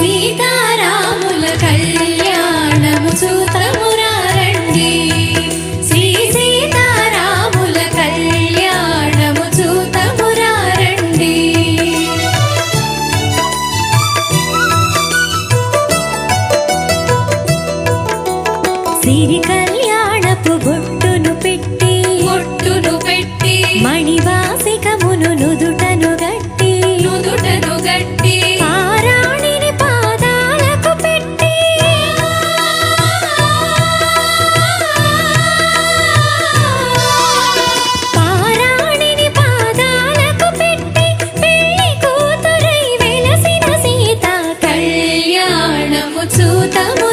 సీతారాముల కళ్యాణము చూతమురారండి శ్రీ సీతారాముల కళ్యాణము చూతమురారండి సిరి కళ్యాణ మనము చూతము.